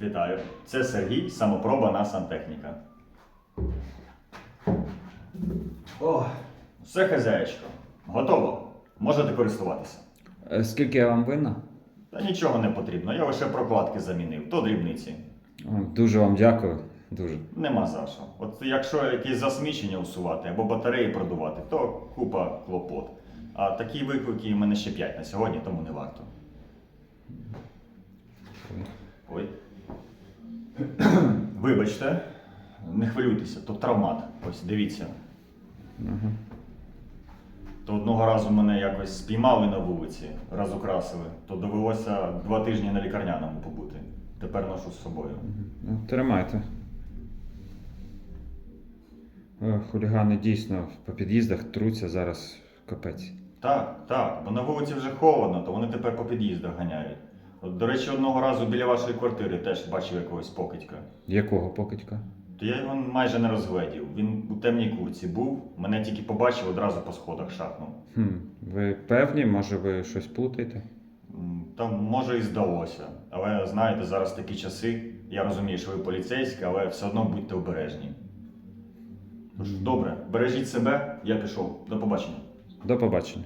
Вітаю. Це Сергій, самопроба на сантехніка. О, все хазяєчко. Готово. Можете користуватися. Е, Скільки я вам винна? Та нічого не потрібно, я лише прокладки замінив, то дрібниці. О, Дуже вам дякую. Дуже. Нема за що. От якщо якісь засмічення усувати або батареї продувати, то купа клопот. А такі виклики в мене ще 5 на сьогодні, тому не варто. Вибачте, не хвилюйтеся, то травмат. Ось дивіться. Угу. То одного разу мене якось спіймали на вулиці, розукрасили, то довелося два тижні на лікарняному побути. Тепер ношу з собою. Ну, тримайте. Хулігани дійсно по під'їздах труться зараз капець. Так, так, бо на вулиці вже холодно, то вони тепер по під'їздах ганяють. От, до речі, одного разу біля вашої квартири теж бачив якогось покидька. Якого покидька? То я його майже не розгледів. Він у темній курці був, мене тільки побачив, одразу по сходах шахнув. Хм, ви певні, може ви щось плутаєте? М, Та може і здалося. Але знаєте, зараз такі часи. Я розумію, що ви поліцейські, але все одно будьте обережні. Тож, добре, бережіть себе, я пішов. До побачення. До побачення.